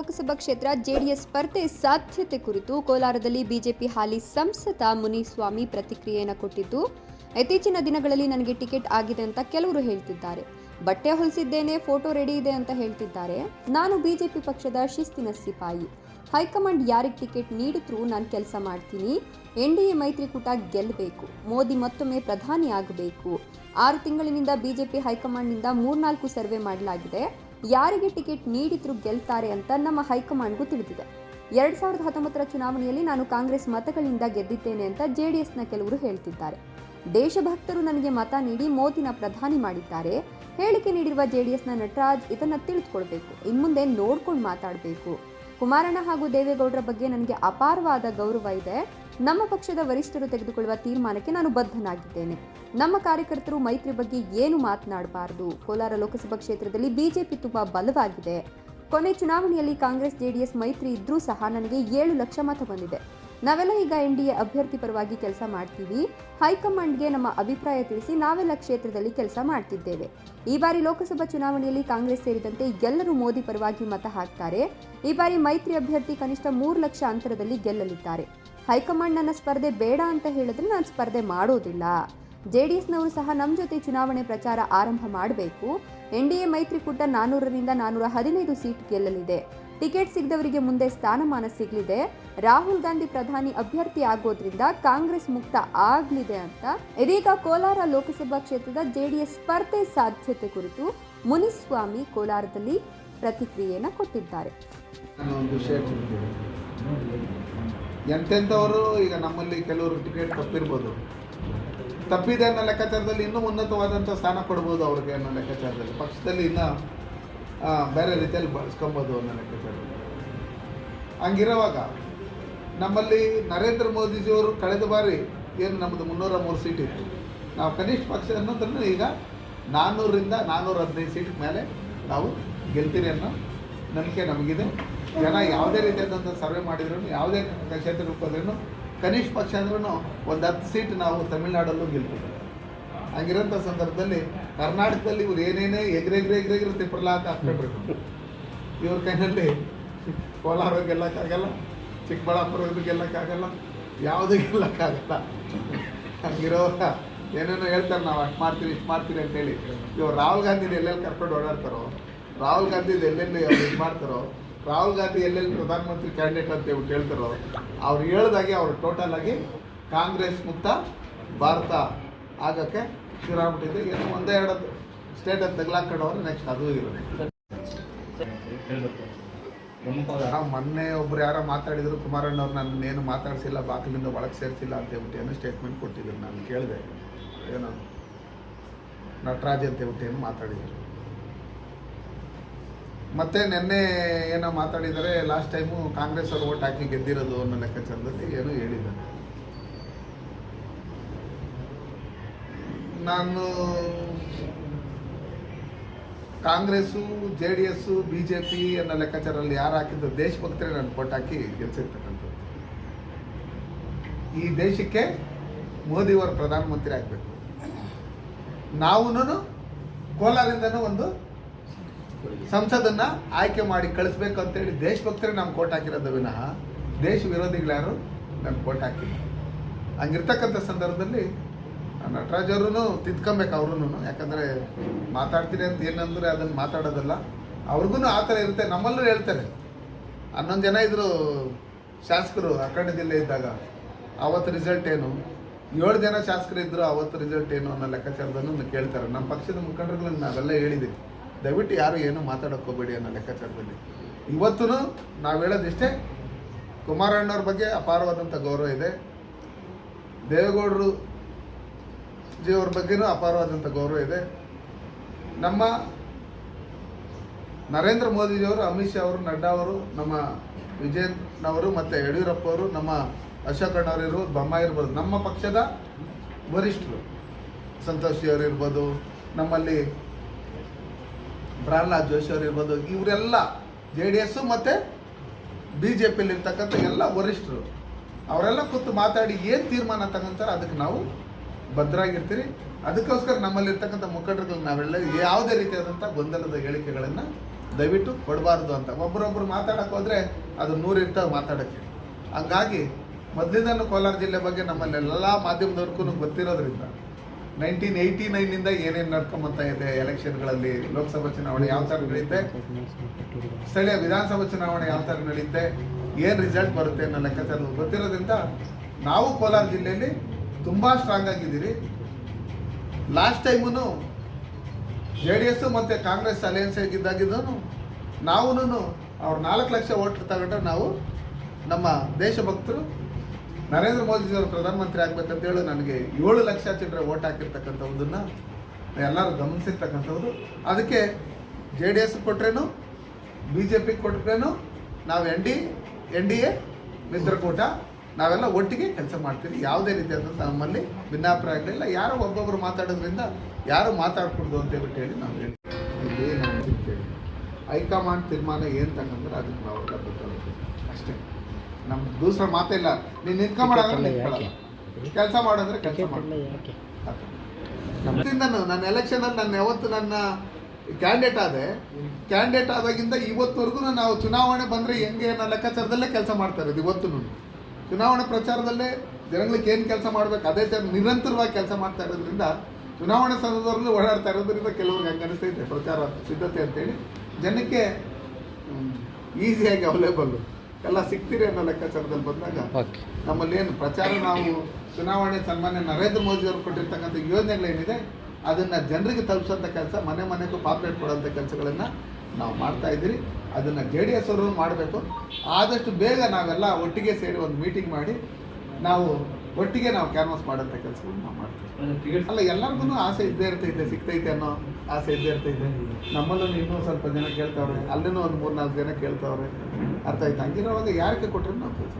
ಲೋಕಸಭಾ ಕ್ಷೇತ್ರ ಜೆಡಿಎಸ್ ಸ್ಪರ್ಧೆ ಸಾಧ್ಯತೆ ಕುರಿತು ಕೋಲಾರದಲ್ಲಿ ಬಿಜೆಪಿ ಹಾಲಿ ಸಂಸದ ಮುನಿಸ್ವಾಮಿ ಪ್ರತಿಕ್ರಿಯೆಯನ್ನು ಕೊಟ್ಟಿದ್ದು, ಇತ್ತೀಚಿನ ದಿನಗಳಲ್ಲಿ ನನಗೆ ಟಿಕೆಟ್ ಆಗಿದೆ ಅಂತ ಕೆಲವರು ಹೇಳ್ತಿದ್ದಾರೆ. ಬಟ್ಟೆ ಹೊಲಿಸಿದ್ದೇನೆ, ಫೋಟೋ ರೆಡಿ ಇದೆ ಅಂತ ಹೇಳ್ತಿದ್ದಾರೆ. ನಾನು ಬಿಜೆಪಿ ಪಕ್ಷದ ಶಿಸ್ತಿನ ಸಿಪಾಯಿ. ಹೈಕಮಾಂಡ್ ಯಾರಿಗೆ ಟಿಕೆಟ್ ನೀಡಿದ್ರೂ ನಾನು ಕೆಲಸ ಮಾಡ್ತೀನಿ. ಎನ್ ಡಿ ಎ ಮೈತ್ರಿಕೂಟ ಗೆಲ್ಲಬೇಕು ಮೋದಿ ಮತ್ತೊಮ್ಮೆ ಪ್ರಧಾನಿ ಆಗಬೇಕು. ಆರು ತಿಂಗಳಿನಿಂದ ಬಿಜೆಪಿ ಹೈಕಮಾಂಡ್ನಿಂದ ಮೂರ್ನಾಲ್ಕು ಸರ್ವೆ ಮಾಡಲಾಗಿದೆ. ಯಾರಿಗೆ ಟಿಕೆಟ್ ನೀಡಿದ್ರು ಗೆಲ್ತಾರೆ ಅಂತ ನಮ್ಮ ಹೈಕಮಾಂಡ್ಗೂ ತಿಳಿದಿದೆ. ಎರಡ್ ಸಾವಿರದ ಹತ್ತೊಂಬತ್ತರ ಚುನಾವಣೆಯಲ್ಲಿ ನಾನು ಕಾಂಗ್ರೆಸ್ ಮತಗಳಿಂದ ಗೆದ್ದಿದ್ದೇನೆ ಅಂತ ಜೆಡಿಎಸ್ನ ಕೆಲವರು ಹೇಳ್ತಿದ್ದಾರೆ. ದೇಶಭಕ್ತರು ನನಗೆ ಮತ ನೀಡಿ ಮೋದಿನ ಪ್ರಧಾನಿ ಮಾಡಿದ್ದಾರೆ. ಹೇಳಿಕೆ ನೀಡಿರುವ ಜೆಡಿಎಸ್ನ ನಟರಾಜ್ ಇದನ್ನು ತಿಳಿದುಕೊಳ್ಬೇಕು. ಇನ್ಮುಂದೆ ನೋಡ್ಕೊಂಡು ಮಾತಾಡಬೇಕು. ಕುಮಾರಣ್ಣ ಹಾಗೂ ದೇವೇಗೌಡರ ಬಗ್ಗೆ ನನಗೆ ಅಪಾರವಾದ ಗೌರವ ಇದೆ. ನಮ್ಮ ಪಕ್ಷದ ವರಿಷ್ಠರು ತೆಗೆದುಕೊಳ್ಳುವ ತೀರ್ಮಾನಕ್ಕೆ ನಾನು ಬದ್ಧನಾಗಿದ್ದೇನೆ. ನಮ್ಮ ಕಾರ್ಯಕರ್ತರು ಮೈತ್ರಿ ಬಗ್ಗೆ ಏನು ಮಾತನಾಡಬಾರದು? ಕೋಲಾರ ಲೋಕಸಭಾ ಕ್ಷೇತ್ರದಲ್ಲಿ ಬಿಜೆಪಿ ತುಂಬಾ ಬಲವಾಗಿದೆ. ಕೊನೆ ಚುನಾವಣೆಯಲ್ಲಿ ಕಾಂಗ್ರೆಸ್, ಜೆಡಿಎಸ್ ಮೈತ್ರಿ ಇದ್ರೂ ಸಹ ನನಗೆ ಏಳು ಲಕ್ಷ ಮತ ಬಂದಿದೆ. ನಾವೆಲ್ಲ ಈಗ ಎನ್ ಡಿ ಎ ಅಭ್ಯರ್ಥಿ ಪರವಾಗಿ ಕೆಲಸ ಮಾಡ್ತೀವಿ. ಹೈಕಮಾಂಡ್ಗೆ ನಮ್ಮ ಅಭಿಪ್ರಾಯ ತಿಳಿಸಿ ನಾವೆಲ್ಲ ಕ್ಷೇತ್ರದಲ್ಲಿ ಕೆಲಸ ಮಾಡ್ತಿದ್ದೇವೆ. ಈ ಬಾರಿ ಲೋಕಸಭಾ ಚುನಾವಣೆಯಲ್ಲಿ ಕಾಂಗ್ರೆಸ್ ಸೇರಿದಂತೆ ಎಲ್ಲರೂ ಮೋದಿ ಪರವಾಗಿ ಮತ ಹಾಕ್ತಾರೆ. ಈ ಬಾರಿ ಮೈತ್ರಿ ಅಭ್ಯರ್ಥಿ ಕನಿಷ್ಠ ಮೂರು ಲಕ್ಷ ಅಂತರದಲ್ಲಿ ಗೆಲ್ಲಲಿದ್ದಾರೆ. ಹೈಕಮಾಂಡ್ ನನ್ನ ಸ್ಪರ್ಧೆ ಬೇಡ ಅಂತ ಹೇಳಿದ್ರೆ ನಾನು ಸ್ಪರ್ಧೆ ಮಾಡೋದಿಲ್ಲ. ಜೆಡಿಎಸ್ನವರು ಸಹ ನಮ್ಮ ಜೊತೆ ಚುನಾವಣೆ ಪ್ರಚಾರ ಆರಂಭ ಮಾಡಬೇಕು. ಎನ್ ಡಿ ಎ ಮೈತ್ರಿಕೂಟ ನಾನೂರರಿಂದ ನಾನೂರ ಹದಿನೈದು ಸೀಟ್ ಗೆಲ್ಲಲಿದೆ. ಟಿಕೆಟ್ ಸಿಗದವರಿಗೆ ಮುಂದೆ ಸ್ಥಾನಮಾನ ಸಿಗಲಿದೆ. ರಾಹುಲ್ ಗಾಂಧಿ ಪ್ರಧಾನಿ ಅಭ್ಯರ್ಥಿ ಆಗೋದ್ರಿಂದ ಕಾಂಗ್ರೆಸ್ ಮುಕ್ತ ಆಗಲಿದೆ ಅಂತ. ಇದೀಗ ಕೋಲಾರ ಲೋಕಸಭಾ ಕ್ಷೇತ್ರದ ಜೆಡಿಎಸ್ ಸ್ಪರ್ಧೆ ಸಾಧ್ಯತೆ ಕುರಿತು ಮುನಿಸ್ವಾಮಿ ಕೋಲಾರದಲ್ಲಿ ಪ್ರತಿಕ್ರಿಯೆಯನ್ನು ಕೊಟ್ಟಿದ್ದಾರೆ. ಎಂತೆಂಥವರು ಈಗ ನಮ್ಮಲ್ಲಿ ಕೆಲವರು ಟಿಕೆಟ್ ತಪ್ಪಿರ್ಬೋದು. ತಪ್ಪಿದೆ ಅನ್ನೋ ಲೆಕ್ಕಾಚಾರದಲ್ಲಿ ಇನ್ನೂ ಉನ್ನತವಾದಂಥ ಸ್ಥಾನ ಕೊಡ್ಬೋದು ಅವ್ರಿಗೆ ಅನ್ನೋ ಲೆಕ್ಕಾಚಾರದಲ್ಲಿ. ಪಕ್ಷದಲ್ಲಿ ಇನ್ನೂ ಬೇರೆ ರೀತಿಯಲ್ಲಿ ಬಳಸ್ಕೊಬೋದು ಅನ್ನೋ ಲೆಕ್ಕಾಚಾರದಲ್ಲಿ. ಹಂಗಿರುವಾಗ ನಮ್ಮಲ್ಲಿ ನರೇಂದ್ರ ಮೋದಿಜಿಯವರು ಕಳೆದ ಬಾರಿ ಏನು ನಮ್ಮದು ಮುನ್ನೂರ ಮೂರು ಸೀಟ್ ಇತ್ತು. ನಾವು ಕನಿಷ್ಠ ಪಕ್ಷ ಅನ್ನೋದನ್ನು ಈಗ ನಾನ್ನೂರರಿಂದ ನಾನ್ನೂರ ಹದಿನೈದು ಸೀಟ್ ಮೇಲೆ ನಾವು ಗೆಲ್ತೀರಿ ಅನ್ನೋ ನಂಬಿಕೆ ನಮಗಿದೆ. ಜನ ಯಾವುದೇ ರೀತಿಯಾದಂಥ ಸರ್ವೆ ಮಾಡಿದ್ರು, ಯಾವುದೇ ಕ್ಷೇತ್ರ ರೂಪದ್ರೂ ಕನಿಷ್ಠ ಪಕ್ಷ ಅಂದ್ರೂ ಒಂದು ಹತ್ತು ಸೀಟ್ ನಾವು ತಮಿಳ್ನಾಡಲ್ಲೂ ಗೆಲ್ತೀವಿ. ಹಂಗಿರೋಂಥ ಸಂದರ್ಭದಲ್ಲಿ ಕರ್ನಾಟಕದಲ್ಲಿ ಇವ್ರು ಏನೇನೇ ಎಗ್ರೆಗ್ರೆ ಎಗ್ರೆಗ್ರೆ ತಿಪ್ಪರ್ಲಾಕ ಹಾಕ್ಬಿಟ್ರು ಇವ್ರ ಕೈನಲ್ಲಿ ಕೋಲಾರ ಗೆಲ್ಲಕ್ಕಾಗಲ್ಲ, ಚಿಕ್ಕಬಳ್ಳಾಪುರ ಗೆಲ್ಲಕ್ಕಾಗಲ್ಲ, ಯಾವುದೂ ಗೆಲ್ಲಕ್ಕಾಗಲ್ಲ. ಹಂಗಿರೋವಾಗ ಏನೇನೋ ಹೇಳ್ತಾರೆ, ನಾವು ಅಷ್ಟು ಮಾಡ್ತೀವಿ, ಇಷ್ಟು ಮಾಡ್ತೀವಿ ಅಂತೇಳಿ. ಇವ್ರು ರಾಹುಲ್ ಗಾಂಧಿನ ಎಲ್ಲೆಲ್ಲಿ ಕರ್ಕೊಂಡು ಓಡಾಡ್ತಾರೋ, ರಾಹುಲ್ ಗಾಂಧಿದು ಎಲ್ಲೆಲ್ಲಿ ಅವ್ರು ಇದು ಮಾಡ್ತಾರೋ ರಾಹುಲ್ ಗಾಂಧಿ ಎಲ್ಲೆಲ್ಲಿ ಪ್ರಧಾನಮಂತ್ರಿ ಕ್ಯಾಂಡಿಡೇಟ್ ಅಂತ ಹೇಳ್ಬಿಟ್ಟು ಹೇಳ್ತಾರೋ ಅವ್ರು ಹೇಳ್ದಾಗೆ ಅವ್ರು ಟೋಟಲ್ ಆಗಿ ಕಾಂಗ್ರೆಸ್ ಮುಕ್ತ ಭಾರತ ಆಗೋಕ್ಕೆ ಆಗ್ಬಿಟ್ಟಿದೆ. ಏನೋ ಒಂದೇ ಎರಡು ಅಂತ ತಗ್ಲಾಕೊಂಡವ್ರು ನೆಕ್ಸ್ಟ್ ಅದು ಇರುತ್ತೆ. ಮೊನ್ನೆ ಒಬ್ರು ಯಾರೋ ಮಾತಾಡಿದ್ರು, ಕುಮಾರಣ್ಣ ಅವ್ರು ನನ್ನ ಏನು ಮಾತಾಡಿಸಿಲ್ಲ ಬಾಕಲಿಂದ ಒಳಗೆ ಸೇರಿಸಿಲ್ಲ ಅಂತ ಹೇಳ್ಬಿಟ್ಟು ಏನೋ ಸ್ಟೇಟ್ಮೆಂಟ್ ಕೊಟ್ಟಿದ್ರು, ನಾನು ಕೇಳಿದೆ. ಏನೋ ನಟರಾಜ್ ಅಂತ ಹೇಳ್ಬಿಟ್ಟು ಏನು ಮಾತಾಡಿದ್ರು. ಮತ್ತೆ ನಿನ್ನೆ ಏನೋ ಮಾತಾಡಿದರೆ ಲಾಸ್ಟ್ ಟೈಮು ಕಾಂಗ್ರೆಸ್ ಅವರು ಓಟ್ ಹಾಕಿ ಗೆದ್ದಿರೋದು ಅನ್ನೋ ಲೆಕ್ಕಾಚಾರದಲ್ಲಿ ಏನೋ ಹೇಳಿದ್ದಾರೆ. ನಾನು Congress, J D S, B J P ಅನ್ನೋ ಲೆಕ್ಕಾಚಾರದಲ್ಲಿ ಯಾರು ಹಾಕಿದ್ದು ದೇಶಭಕ್ತರೇ ನಾನು ಓಟ್ ಹಾಕಿ ಗೆಲ್ಸಿರ್ತಕ್ಕಂಥದ್ದು. ಈ ದೇಶಕ್ಕೆ ಮೋದಿಯವರು ಪ್ರಧಾನಮಂತ್ರಿ ಆಗಬೇಕು. ನಾವು ಕೋಲಾರಿಂದನೂ ಒಂದು ಸಂಸದನ್ನ ಆಯ್ಕೆ ಮಾಡಿ ಕಳಿಸ್ಬೇಕು ಅಂತೇಳಿ ದೇಶಭಕ್ತರೇ ನಮ್ಗೆ ಕೋಟ್ ಹಾಕಿರೋದು ವಿನಃ ದೇಶ ವಿರೋಧಿಗಳ್ಯಾರು ನಮ್ಗೆ ಕೋಟ್ ಹಾಕಿಲ್ಲ. ಹಂಗಿರ್ತಕ್ಕಂಥ ಸಂದರ್ಭದಲ್ಲಿ ನಟರಾಜ್ ಅವರು ತಿದ್ಕೊಬೇಕು ಅವ್ರೂ ಯಾಕಂದರೆ ಮಾತಾಡ್ತೀನಿ ಅಂತ ಏನಂದ್ರೆ ಅದನ್ನು ಮಾತಾಡೋದಲ್ಲ. ಅವ್ರಿಗೂ ಆ ಥರ ಇರುತ್ತೆ. ನಮ್ಮಲ್ಲೂ ಹೇಳ್ತಾರೆ. ಹನ್ನೊಂದು ಜನ ಇದ್ದರು ಶಾಸಕರು ಅಖಂಡ ಜಿಲ್ಲೆ ಇದ್ದಾಗ ಅವತ್ತು ರಿಸಲ್ಟ್ ಏನು? ಏಳು ಜನ ಶಾಸಕರು ಇದ್ದರು ಅವತ್ತು ರಿಸಲ್ಟ್ ಏನು ಅನ್ನೋ ಲೆಕ್ಕಾಚಾರದನ್ನು ಕೇಳ್ತಾರೆ. ನಮ್ಮ ಪಕ್ಷದ ಮುಖಂಡರುಗಳನ್ನು ನಾವೆಲ್ಲ ಹೇಳಿದ್ದೀವಿ. ದಯವಿಟ್ಟು ಯಾರು ಏನು ಮಾತಾಡೋಕೆ ಹೋಗಬೇಡಿ ಅನ್ನೋ ಲೆಕ್ಕಾಚಾರದಲ್ಲಿ. ಇವತ್ತೂ ನಾವು ಹೇಳೋದಿಷ್ಟೇ ಕುಮಾರಣ್ಣವ್ರ ಬಗ್ಗೆ ಅಪಾರವಾದಂಥ ಗೌರವ ಇದೆ. ದೇವೇಗೌಡರು ಜಿಯವ್ರ ಬಗ್ಗೆನೂ ಅಪಾರವಾದಂಥ ಗೌರವ ಇದೆ. ನಮ್ಮ ನರೇಂದ್ರ ಮೋದಿಜಿಯವರು, ಅಮಿತ್ ಶಾ ಅವರು, ನಡ್ಡಾ ಅವರು, ನಮ್ಮ ವಿಜಯನವರು ಮತ್ತು ಯಡಿಯೂರಪ್ಪ ಅವರು, ನಮ್ಮ ಅಶೋಕಣ್ಣವ್ರು ಇರ್ಬೋದು, ಬೊಮ್ಮಾಯಿ ಇರ್ಬೋದು, ನಮ್ಮ ಪಕ್ಷದ ವರಿಷ್ಠರು. ಸಂತೋಷ್ ಅವರು ಇರ್ಬೋದು, ನಮ್ಮಲ್ಲಿ ಪ್ರಹ್ಲಾದ್ ಜೋಶಿ ಅವರು ಇರ್ಬೋದು, ಇವರೆಲ್ಲ ಜೆ ಡಿ ಎಸ್ಸು ಮತ್ತು ಬಿ ಜೆ ಪಿಯಲ್ಲಿ ಇರ್ತಕ್ಕಂಥ ಎಲ್ಲ ವರಿಷ್ಠರು. ಅವರೆಲ್ಲ ಕೂತು ಮಾತಾಡಿ ಏನು ತೀರ್ಮಾನ ತಗೊಂತಾರೆ ಅದಕ್ಕೆ ನಾವು ಭದ್ರಾಗಿರ್ತೀರಿ. ಅದಕ್ಕೋಸ್ಕರ ನಮ್ಮಲ್ಲಿರ್ತಕ್ಕಂಥ ಮುಖಂಡರುಗಳು ನಾವೆಲ್ಲ ಯಾವುದೇ ರೀತಿಯಾದಂಥ ಗೊಂದಲದ ಹೇಳಿಕೆಗಳನ್ನು ದಯವಿಟ್ಟು ಕೊಡಬಾರ್ದು ಅಂತ. ಒಬ್ಬರೊಬ್ಬರು ಮಾತಾಡಕ್ಕೆ ಹೋದರೆ ಅದು ನೂರು ಮಾತಾಡಕ್ಕೆ. ಹಂಗಾಗಿ ಮೊದಲಿಂದನೂ ಕೋಲಾರ ಜಿಲ್ಲೆ ಬಗ್ಗೆ ನಮ್ಮಲ್ಲಿ ಎಲ್ಲ ಮಾಧ್ಯಮದವ್ರಿಗೂ ಗೊತ್ತಿರೋದ್ರಿಂದ ನೈನ್ಟೀನ್ ಏಯ್ಟಿ ನೈನಿಂದ ಏನೇನು ನಡ್ಕೊಂಬತ್ತಾ ಇದೆ ಎಲೆಕ್ಷನ್ಗಳಲ್ಲಿ, ಲೋಕಸಭಾ ಚುನಾವಣೆ ಯಾವ ಥರ ನಡೆಯುತ್ತೆ ಸ್ಥಳೀಯ ವಿಧಾನಸಭಾ ಚುನಾವಣೆ ಯಾವ ಥರ ನಡೆಯುತ್ತೆ ಏನು ರಿಸಲ್ಟ್ ಬರುತ್ತೆ ಅನ್ನೋ ಲೆಕ್ಕಾಚಾರ ಗೊತ್ತಿರೋದ್ರಿಂದ ನಾವು ಕೋಲಾರ ಜಿಲ್ಲೆಯಲ್ಲಿ ತುಂಬ ಸ್ಟ್ರಾಂಗ್ ಆಗಿದ್ದೀರಿ. Last time J D S ಮತ್ತು ಕಾಂಗ್ರೆಸ್ ಅಲಯನ್ಸ್ ಆಗಿದ್ದಾಗಿದ್ದೂ ನಾವು ಅವ್ರು ನಾಲ್ಕು ಲಕ್ಷ ಓಟ್ ತಗೊಂಡ್ರೆ ನಾವು ನಮ್ಮ ದೇಶಭಕ್ತರು ನರೇಂದ್ರ ಮೋದಿಜಿಯವರು ಪ್ರಧಾನಮಂತ್ರಿ ಆಗ್ಬೇಕಂತೇಳಿ ನನಗೆ ಏಳು ಲಕ್ಷ ಚಿಲ್ಲರೆ ಓಟ್ ಹಾಕಿರ್ತಕ್ಕಂಥವ್ದನ್ನ ಎಲ್ಲರೂ ಗಮನಿಸಿರ್ತಕ್ಕಂಥವ್ರು. ಅದಕ್ಕೆ ಜೆ ಡಿ ಎಸ್ ಕೊಟ್ರೇನು, ಬಿ ಜೆ ಪಿ ಕೊಟ್ರೇನು, ನಾವು N D N D A ಮಿತ್ರಕೂಟ ನಾವೆಲ್ಲ ಒಟ್ಟಿಗೆ ಕೆಲಸ ಮಾಡ್ತೀವಿ. ಯಾವುದೇ ರೀತಿಯಾದಂಥ ನಮ್ಮಲ್ಲಿ ಭಿನ್ನಾಭಿಪ್ರಾಯಗಳಿಲ್ಲ. ಯಾರು ಒಬ್ಬೊಬ್ಬರು ಮಾತಾಡೋದ್ರಿಂದ ಯಾರು ಮಾತಾಡ್ಕೊಡ್ದು ಅಂತ ಹೇಳ್ಬಿಟ್ಟು ಹೇಳಿ ನಾವು ಹೇಳಿ ಇಲ್ಲಿ ನಾವು ಹೈಕಮಾಂಡ್ ತೀರ್ಮಾನ ಏನು ತಗೊಂಡ್ರೆ ಅದಕ್ಕೆ ನಾವು ಅಷ್ಟೇ. ನಮ್ಮ ದೂಸರ ಮಾತೇ ಇಲ್ಲ ನೀನು ನಿಂತ್ಕೊಂಬಾಡಂದ್ರೆ ನಿಂತ್ಕೊಳ್ಳಲ್ಲ ಕೆಲಸ ಮಾಡೋದ್ರೆ ಕೆಲಸ ಮಾಡಿ. ನಾನು ನನ್ನ ಎಲೆಕ್ಷನಲ್ಲಿ ನಾನು ಯಾವತ್ತು ನನ್ನ ಕ್ಯಾಂಡಿಡೇಟ್ ಆದೆ ಕ್ಯಾಂಡಿಡೇಟ್ ಆದಾಗಿಂದ ಇವತ್ತವರೆಗೂ ನಾವು ಚುನಾವಣೆ ಬಂದರೆ ಹೆಂಗೆ ನನ್ನ ಲೆಕ್ಕಾಚಾರದಲ್ಲೇ ಕೆಲಸ ಮಾಡ್ತಾ ಇರೋದು ಇವತ್ತು ಚುನಾವಣೆ ಪ್ರಚಾರದಲ್ಲೇ ಜನಗಳಿಗೆ ಏನು ಕೆಲಸ ಮಾಡಬೇಕು ಅದೇ ಥರ ನಿರಂತರವಾಗಿ ಕೆಲಸ ಮಾಡ್ತಾ ಇರೋದ್ರಿಂದ ಚುನಾವಣೆ ಸಂದರ್ಭದಲ್ಲೂ ಓಡಾಡ್ತಾ ಇರೋದ್ರಿಂದ ಕೆಲವ್ರಿಗೆ ಹಂಗೆ ಅನಿಸ್ತೈತೆ ಪ್ರಚಾರ ಸಿದ್ಧತೆ ಅಂತೇಳಿ. ಜನಕ್ಕೆ ಈಸಿಯಾಗಿ ಅವೈಲೇಬಲ್ಲು ಎಲ್ಲ ಸಿಗ್ತೀರಿ ಅನ್ನೋ ಲೆಕ್ಕಾಚಾರದಲ್ಲಿ ಬಂದಾಗ ನಮ್ಮಲ್ಲಿ ಏನು ಪ್ರಚಾರ ನಾವು ಚುನಾವಣೆ ಸನ್ಮಾನ್ಯ ನರೇಂದ್ರ ಮೋದಿ ಅವರು ಕೊಟ್ಟಿರ್ತಕ್ಕಂಥ ಯೋಜನೆಗಳೇನಿದೆ ಅದನ್ನು ಜನರಿಗೆ ತಲುಪಿಸೋಂಥ ಕೆಲಸ ಮನೆ ಮನೆಗೂ ಪಾಪ್ಲೇಟ್ ಕೊಡೋಂಥ ಕೆಲಸಗಳನ್ನು ನಾವು ಮಾಡ್ತಾ ಇದ್ದೀರಿ. ಅದನ್ನು ಜೆ ಡಿ ಎಸ್ ಅವರು ಮಾಡಬೇಕು. ಆದಷ್ಟು ಬೇಗ ನಾವೆಲ್ಲ ಒಟ್ಟಿಗೆ ಸೇರಿ ಒಂದು ಮೀಟಿಂಗ್ ಮಾಡಿ ನಾವು ಒಟ್ಟಿಗೆ ನಾವು ಕ್ಯಾನ್ವಾಸ್ ಮಾಡೋಂಥ ಕೆಲಸಗಳನ್ನ ನಾವು ಮಾಡ್ತೀವಿ. ಅಲ್ಲ ಎಲ್ಲರಿಗೂ ಆಸೆ ಇದ್ದೇ ಇರ್ತೈತೆ ಸಿಗ್ತೈತೆ ಅನ್ನೋ ಆಸೆ ಇದ್ದೇ ಇರ್ತೈತೆ. ನಮ್ಮಲ್ಲೂ ಇನ್ನೂ ಸ್ವಲ್ಪ ಜನ ಕೇಳ್ತಾವ್ರೆ ಅಲ್ಲಿನೂ ಒಂದು ಮೂರ್ನಾಲ್ಕು ಜನ ಕೇಳ್ತಾವ್ರೆ ಅರ್ಥ ಆಯ್ತು. ಹಂಗಿರೋವಾಗ ಯಾರಿಗೆ ಕೊಟ್ಟರೆ ನಾವು ಕೆಲಸ